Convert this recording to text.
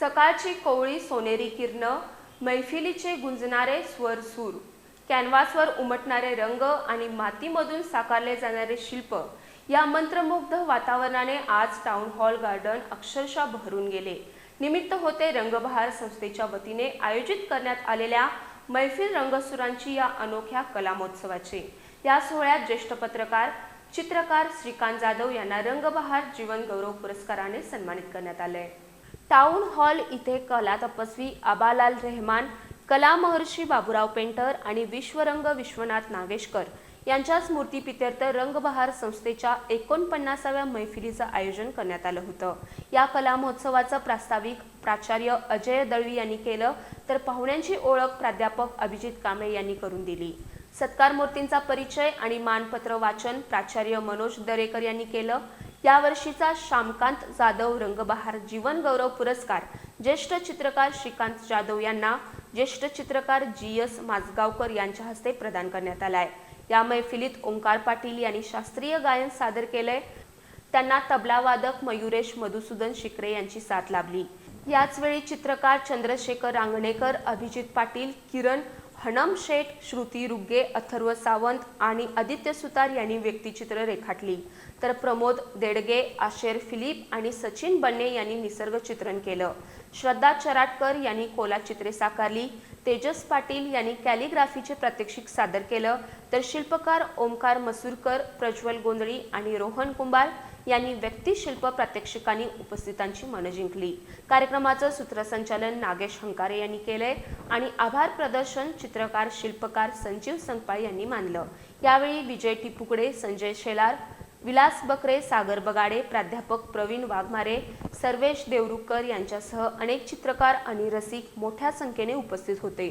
सकाळची कोवळी सोनेरी किरण मैफिलीचे गुंजणारे स्वर सूर कॅनव्हासवर उमटणारे रंग आणि मातीमधून साकारले जाणारे शिल्प या मंत्रमुग्ध वातावरणाने आज टाउन हॉल गार्डन अक्षरशः भरून गेले. निमित्त होते रंगबहार संस्थेच्या वतीने आयोजित करण्यात आलेल्या मैफिल रंगसुरांची या अनोख्या कलामोत्सवाचे या सोहळ्यात ज्येष्ठ पत्रकार चित्रकार श्रीकांत जाधव यांना रंगबहार जीवन गौरव पुरस्काराने सन्मानित करण्यात आले टाउन हॉल इथे कला तपस्वी आबालाल रेहमान कला महर्षी बाबुराव पेंटर आणि विश्वरंग विश्वनाथ नागेशकर यांच्या स्मृतीपित्यर्थ रंगबहार संस्थेच्या एकोणपन्नासाव्या मैफिलीचं आयोजन करण्यात आलं होतं. या कला महोत्सवाचं प्रास्ताविक प्राचार्य अजय दळवी यांनी केलं तर पाहुण्यांची ओळख प्राध्यापक अभिजित कांबळे यांनी करून दिली. सत्कार मूर्तींचा परिचय आणि मानपत्र वाचन प्राचार्य मनोज दरेकर यांनी केलं यावर्षीचा श्यामकांत जाधव रंगबहार जीवन गौरव पुरस्कार. ज्येष्ठ चित्रकार श्रीकांत जाधव यांना ज्येष्ठ चित्रकार जी एस माजगावकर यांच्या हस्ते प्रदान करण्यात आलाय. या मैफिलीत ओंकार पाटील यांनी शास्त्रीय गायन सादर केलंय. त्यांना तबलावादक मयुरेश मधुसूदन शिकरे यांची साथ लाभली. याचवेळी चित्रकार चंद्रशेखर रांगणेकर अभिजित पाटील किरण हनम शेठ श्रुती रुग्गे अथर्व सावंत आणि आदित्य सुतार यांनी व्यक्तिचित्र रेखाटली तर प्रमोद देडगे आशेर फिलिप आणि सचिन बन्ने यांनी निसर्ग चित्रण केलं. श्रद्धा चराटकर यांनी कोलाचित्रे साकारली. तेजस पाटील यांनी कॅलिग्राफीचे प्रात्यक्षिक सादर केलं. तर शिल्पकार ओमकार मसूरकर प्रज्वल गोंधळी आणि रोहन कुंभार यांनी व्यक्तिशिल्प प्रात्यक्षिकांनी उपस्थितांची मनं जिंकली. कार्यक्रमाचं सूत्रसंचालन नागेश हंकारे यांनी केलंय आणि आभार प्रदर्शन चित्रकार शिल्पकार संजीव संगपाळ यांनी मानलं. यावेळी विजय टिपुकडे संजय शेलार विलास बकरे सागर बगाडे प्राध्यापक प्रवीण वाघमारे सर्वेश देवरुखकर यांच्यासह अनेक चित्रकार आणि रसिक मोठ्या संख्येने उपस्थित होते.